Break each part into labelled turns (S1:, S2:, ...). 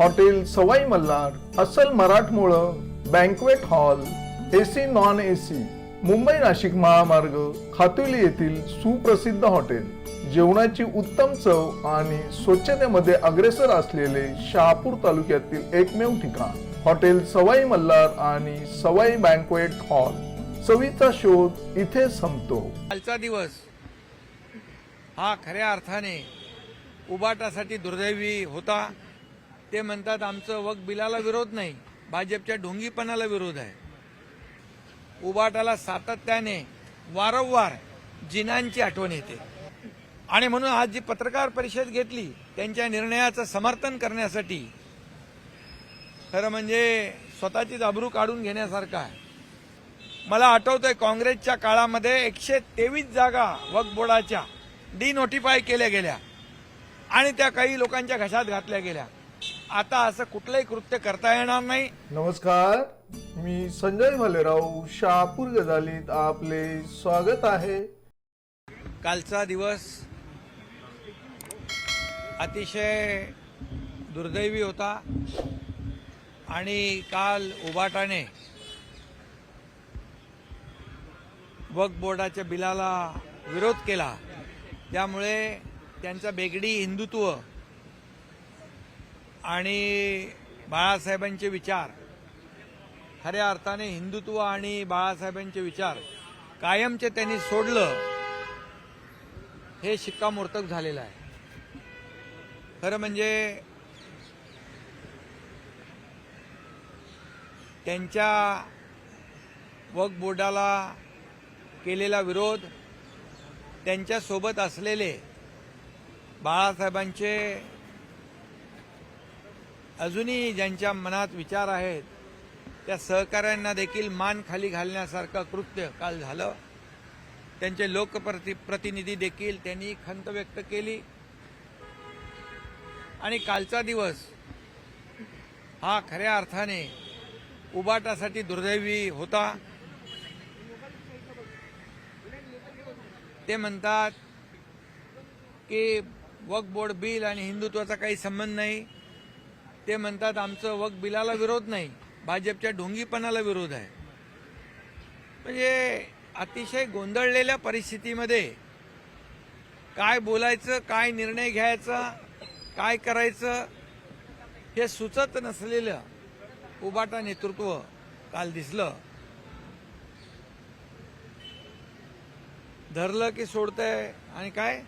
S1: Hotel Sawai Malhar अस्सल मराठमोळं banquet hall AC non AC Mumbai Nashik महामार्ग खातुली येथील सुप्रसिद्ध हॉटेल. जेवणाची उत्तम चव आणि स्वच्छतेमध्ये अग्रेसर असलेले शहापूर तालुक्यातील एकमेव ठिकाण. हॉटेल सवाई मल्हार आणि सवाई बँकवेट हॉल चवीचा शोध इथे संपतो.
S2: कालचा दिवस हा खऱ्या अर्थाने उबाटासाठी दुर्दैवी होता. ते म्हणतात आमचं वक बिलाला विरोध नाही भाजपच्या ढोंगीपणाला विरोध आहे. उबाटाला सातत्याने वारंवार जिनांची आठवण येते. आणि म्हणून आज जी पत्रकार परिषद घेतली त्यांच्या निर्णयाचं समर्थन करण्यासाठी खरं म्हणजे स्वतःची जाबरू काढून घेण्यासारखं आहे. मला आठवतंय काँग्रेसच्या काळामध्ये एकशे तेवीस जागा वक्फ बोर्डाच्या डिनोटिफाय केल्या गेल्या. आणि त्या काही लोकांच्या घशात घातल्या गेल्या. आता असं कुठलंही कृत्य करता येणार नाही.
S1: नमस्कार मी संजय भालेराव शहापूर गजालीत आपले स्वागत आहे.
S2: कालचा दिवस अतिशय दुर्दैवी होता आणि काल उबाटाने वक्फ बोर्डाच्या बिलाला विरोध केला. त्यामुळे त्यांचा बेगडी हिंदुत्व आणि बाळासाहेबांचे विचार. खऱ्या अर्थाने हिंदुत्व आणि बाळासाहेबांचे विचार कायमचे त्यांनी सोडलं हे शिक्कामोर्तब झालेलं आहे. खरं म्हणजे त्यांच्या वक बोर्डाला केलेला विरोध त्यांच्यासोबत असलेले बाळासाहेबांचे अजूनही ज्यांच्या मनात विचार आहेत त्या सहकाऱ्यांना देखील मान खाली घालण्यासारखं कृत्य काल झालं. त्यांचे लोकप्रति प्रतिनिधी देखील त्यांनी खंत व्यक्त केली. आणि कालचा दिवस हा खऱ्या अर्थाने उबाटासाठी दुर्दैवी होता. ते म्हणतात की वक्फ बोर्ड बिल आणि हिंदुत्वाचा काही संबंध नाही. ते म्हणतात आमचं वक बिलाला विरोध नाही भाजपच्या ढोंगीपणाला विरोध आहे. म्हणजे अतिशय गोंधळलेल्या परिस्थितीमध्ये काय बोलायचं काय निर्णय घ्यायचा काय करायचं हे सुचत नसलेलं उबाटा नेतृत्व काल दिसलं. धरलं की सोडतंय आणि काय?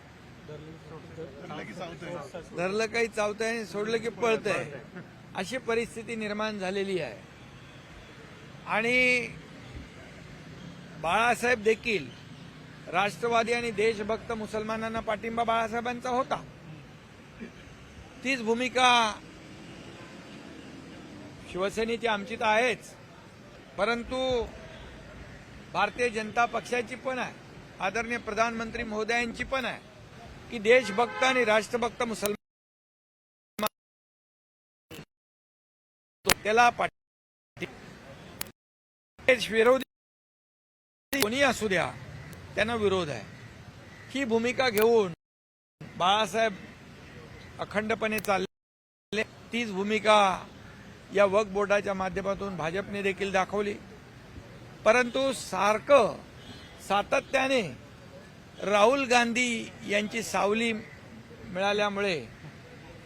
S2: धरलं काही चावतंय आणि सोडलं की पळतंय. अशी परिस्थिती निर्माण झालेली आहे. आणि बाळासाहेब देखील राष्ट्रवादी आणि देशभक्त मुसलमानांना पाठिंबा बाळासाहेबांचा होता. तीच भूमिका शिवसेनेची आमची तर आहेच. परंतु भारतीय जनता पक्षाची पण आहे. आदरणीय प्रधानमंत्री महोदयांची पण आहे. की देशभक्त आणि राष्ट्रभक्त मुसलमान त्याला पाठी देश विरोधी कोणी असू द्या त्यांना विरोध आहे. ही भूमिका घेऊन बाळासाहेब अखंडपणे चालले. तीच भूमिका या वक बोर्डाच्या माध्यमातून भाजपने देखील दाखवली. परंतु सारखं सातत्याने राहुल गांधी यांची सावली मिळाल्यामुळे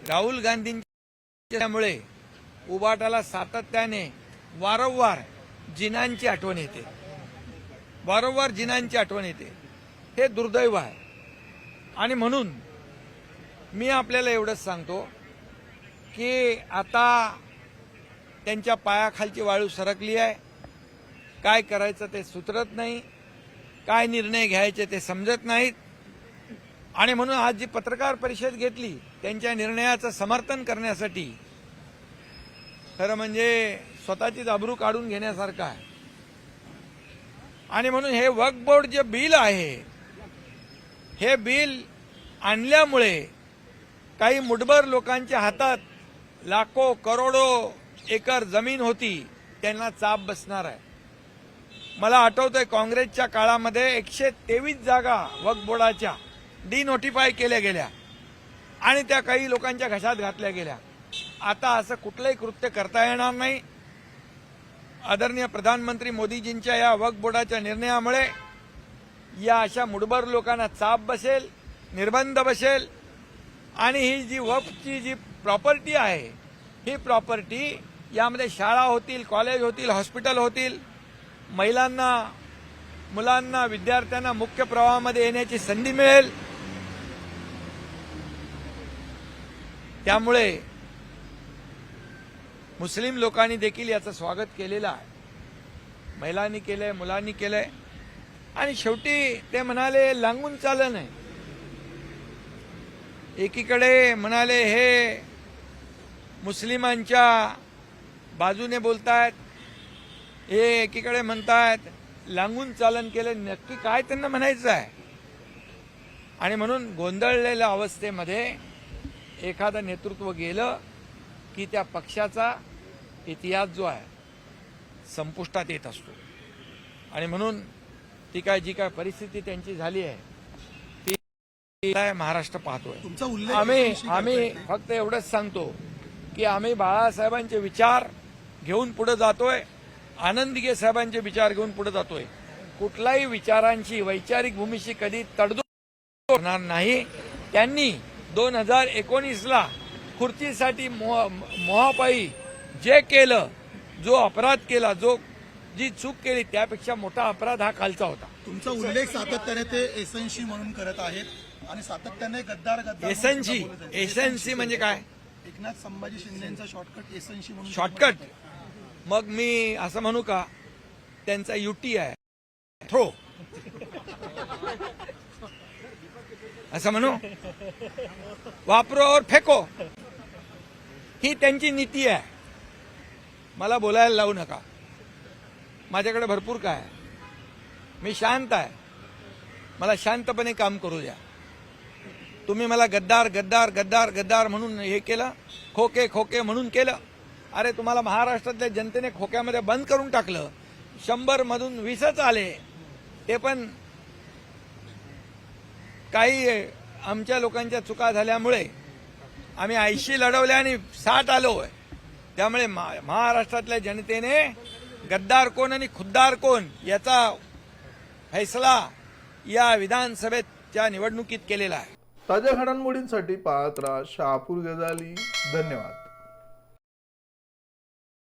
S2: राहुल गांधींच्यामुळे उबाटाला सातत्याने वारंवार जिनांची आठवण येते. वारंवार जिनांची आठवण येते. हे दुर्दैव आहे. आणि म्हणून मी आपल्याला एवढंच सांगतो की आता त्यांच्या पायाखालची वाळू सरकली आहे. काय करायचं ते सुचरत नाही. काय निर्णय घ्यायचे ते समजत नाहीत. आणि म्हणून आज जी पत्रकार परिषद घेतली त्यांच्या निर्णयाचं समर्थन करण्यासाठी खरं म्हणजे स्वतःचीच अब्रू काढून घेण्यासारखं आहे. आणि म्हणून हे वक्फ बोर्ड जे बिल आहे हे बिल आणल्यामुळे काही मुठभर लोकांच्या हातात लाखो करोडो एकर जमीन होती त्यांना चाप बसणार आहे. मला आठवतंय काँग्रेसच्या काळामध्ये एकशे तेवीस जागा वक्फ बोर्डाच्या डिनोटिफाय केल्या गेल्या. आणि त्या काही लोकांच्या घशात घातल्या गेल्या. आता असं कुठलंही कृत्य करता येणार नाही. आदरणीय प्रधानमंत्री मोदीजींच्या या वक्फ बोर्डाच्या निर्णयामुळे या अशा मुडबर लोकांना चाप बसेल निर्बंध बसेल. आणि ही जी वक्फची जी प्रॉपर्टी आहे ही प्रॉपर्टी यामध्ये शाळा होतील कॉलेज होतील हॉस्पिटल होतील महिलांना मुलांना विद्यार्थ्यांना मुख्य प्रवाहामध्ये येण्याची संधी मिळेल. त्यामुळे मुस्लिम लोकांनी देखील याचं स्वागत केलेलं आहे. महिलांनी केलंय मुलांनी केलंय. आणि शेवटी ते म्हणाले लांगून चाललं नाही. एकीकडे म्हणाले हे मुस्लिमांच्या बाजूने बोलतायत हे एकीकडे म्हणतायत लांगून चालन केलं नक्की काय त्यांना म्हणायचं आहे? आणि म्हणून गोंधळलेल्या अवस्थेमध्ये एखादं नेतृत्व गेलं की त्या पक्षाचा इतिहास जो आहे संपुष्टात येत असतो. आणि म्हणून ती काय जी काय परिस्थिती त्यांची झाली आहे ती काय महाराष्ट्र पाहतोय. आम्ही आम्ही फक्त एवढंच सांगतो की आम्ही बाळासाहेबांचे विचार घेऊन पुढे जातोय. आनंदीगे साहेबांचे विचार घेऊन पुढे जातोय. कुठल्याही विचारांची वैचारिक भूमीशी कधी तडजोड होणार नाही. त्यांनी दोन हजार एकोणीसला खुर्चीसाठी मोह मोहापायी जे केलं जो अपराध केला जो जी चूक केली त्यापेक्षा मोठा अपराध हा कालचा होता.
S3: तुमचा उल्लेख सातत्याने ते एसएनसी म्हणून करत आहेत आणि सातत्याने गद्दार गद्दार
S2: एसएनसी. एसएनसी म्हणजे काय?
S3: एकनाथ संभाजी शिंदेचा शॉर्टकट एसएनसी म्हणून
S2: शॉर्टकट मग मी असं म्हणू का त्यांचा युटी आहे. थ्रो. असं म्हणू. वापरो और फेको. ही त्यांची नीती आहे. मला बोलायला लावू नका. माझ्याकडे भरपूर काय आहे. मी शांत आहे. मला शांतपणे काम करू द्या. तुम्ही मला गद्दार गद्दार गद्दार गद्दार म्हणून हे केलं खोके खोके म्हणून केलं. अरे तुम्हाला महाराष्ट्रातल्या जनतेने खोक्यामध्ये बंद करून टाकलं. शंभर मधून वीसच आले. ते पण काही आमच्या लोकांच्या चुका झाल्यामुळे आम्ही ऐंशी लढवले आणि साठ आलो. त्यामुळे महाराष्ट्रातल्या जनतेने गद्दार कोण आणि खुद्दार कोण याचा फैसला या विधानसभेच्या निवडणुकीत केलेला आहे.
S1: ताज्या घडामोडींसाठी पाहत राहा शहापूर गजाली धन्यवाद.